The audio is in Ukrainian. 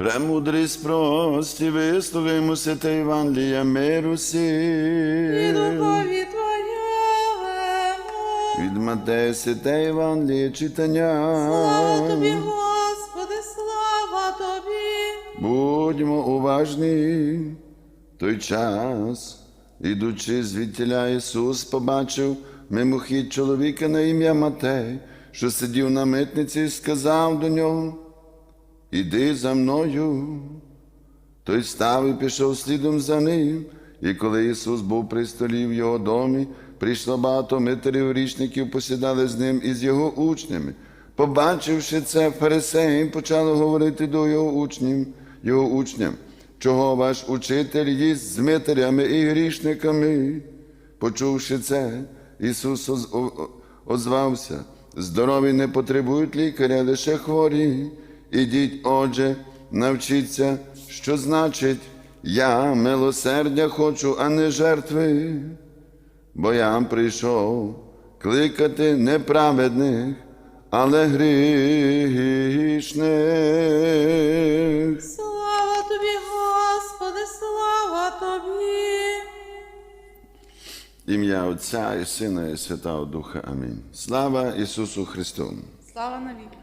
Премудрість прості, вислухаймо святе Євангелія миру І духові Твоєму. Від Матея святе Євангеліє читання. Слава Тобі, Господи, слава Тобі. Будьмо уважні. Той час, ідучи звідтіля, Ісус побачив мимохід чоловіка на ім'я Матей, що сидів на митниці, і сказав до нього: Іди за мною. Той став і пішов слідом за ним. І коли Ісус був при столі в його домі, прийшло багато митарів річників, посідали з ним і з його учнями. Побачивши це, фарисеї почали говорити до його учнів, його учням, чого ваш учитель їсть з митарями і грішниками. Почувши це, Ісус озвався, здорові не потребують лікаря, лише хворі. Ідіть, отже, навчіться, що значить, я милосердя хочу, а не жертви. Бо я прийшов кликати неправедних, але грішних. Слава Тобі, Господи, слава Тобі. Ім'я Отця і Сина і Святого Духа. Амінь. Слава Ісусу Христу! Слава навіки.